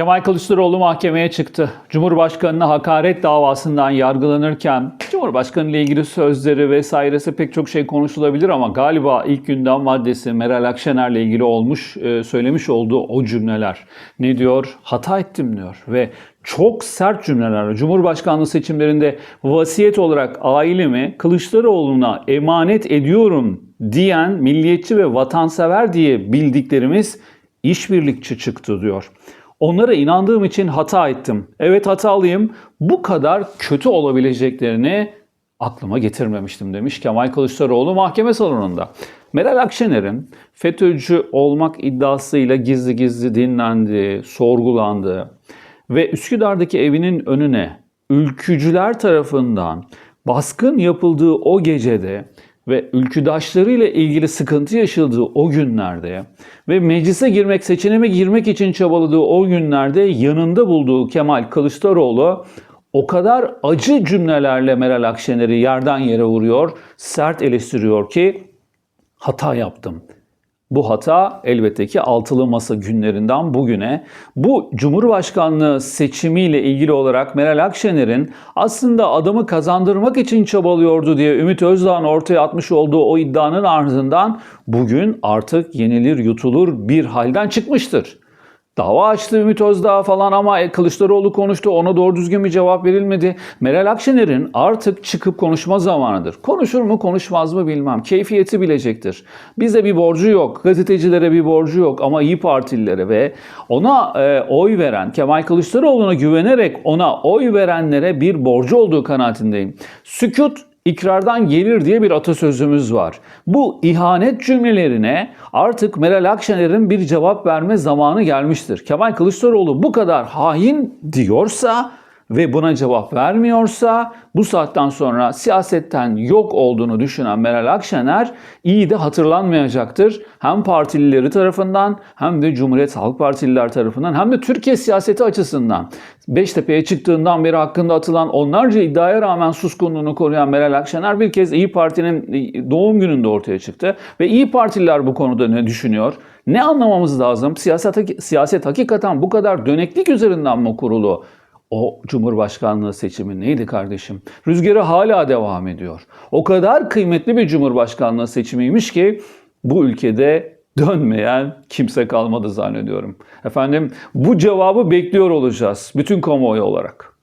Kemal Kılıçdaroğlu mahkemeye çıktı. Cumhurbaşkanına hakaret davasından yargılanırken Cumhurbaşkanı ile ilgili sözleri vesairesi pek çok şey konuşulabilir ama galiba ilk gündem maddesi Meral Akşener'le ilgili olmuş, e, söylemiş olduğu o cümleler. Ne diyor? Hata ettim diyor ve çok sert cümlelerle Cumhurbaşkanlığı seçimlerinde vasiyet olarak ailemi Kılıçdaroğlu'na emanet ediyorum diyen milliyetçi ve vatansever diye bildiklerimiz işbirlikçi çıktı diyor. Onlara inandığım için hata ettim. Evet hatalıyım. Bu kadar kötü olabileceklerini aklıma getirmemiştim demiş Kemal Kılıçdaroğlu mahkeme salonunda. Meral Akşener'in FETÖ'cü olmak iddiasıyla gizli gizli dinlendi, sorgulandı ve Üsküdar'daki evinin önüne ülkücüler tarafından baskın yapıldığı o gecede ve ülküdaşlarıyla ilgili sıkıntı yaşadığı o günlerde ve meclise girmek, seçeneme girmek için çabaladığı o günlerde yanında bulduğu Kemal Kılıçdaroğlu o kadar acı cümlelerle Meral Akşener'i yerden yere vuruyor, sert eleştiriyor ki hata yaptım. Bu hata elbette ki altılı masa günlerinden bugüne bu Cumhurbaşkanlığı seçimiyle ilgili olarak Meral Akşener'in aslında adamı kazandırmak için çabalıyordu diye Ümit Özdağ'ın ortaya atmış olduğu o iddianın ardından bugün artık yenilir yutulur bir halden çıkmıştır. Dava açtı Ümit Özdağ falan ama e, Kılıçdaroğlu konuştu. Ona doğru düzgün bir cevap verilmedi. Meral Akşener'in artık çıkıp konuşma zamanıdır. Konuşur mu konuşmaz mı bilmem. Keyfiyeti bilecektir. Bize bir borcu yok. Gazetecilere bir borcu yok. Ama İyi Partililere ve ona e, oy veren, Kemal Kılıçdaroğlu'na güvenerek ona oy verenlere bir borcu olduğu kanaatindeyim. Sükut ikrardan gelir diye bir atasözümüz var. Bu ihanet cümlelerine artık Meral Akşener'in bir cevap verme zamanı gelmiştir. Kemal Kılıçdaroğlu bu kadar hain diyorsa ve buna cevap vermiyorsa bu saatten sonra siyasetten yok olduğunu düşünen Meral Akşener iyi de hatırlanmayacaktır. Hem partilileri tarafından hem de Cumhuriyet Halk Partililer tarafından hem de Türkiye siyaseti açısından. Beştepe'ye çıktığından beri hakkında atılan onlarca iddiaya rağmen suskunluğunu koruyan Meral Akşener bir kez İyi Parti'nin doğum gününde ortaya çıktı. Ve İyi Partililer bu konuda ne düşünüyor? Ne anlamamız lazım? Siyaset, siyaset hakikaten bu kadar döneklik üzerinden mi kurulu? O Cumhurbaşkanlığı seçimi neydi kardeşim? Rüzgarı hala devam ediyor. O kadar kıymetli bir Cumhurbaşkanlığı seçimiymiş ki bu ülkede dönmeyen kimse kalmadı zannediyorum. Efendim bu cevabı bekliyor olacağız bütün kamuoyu olarak.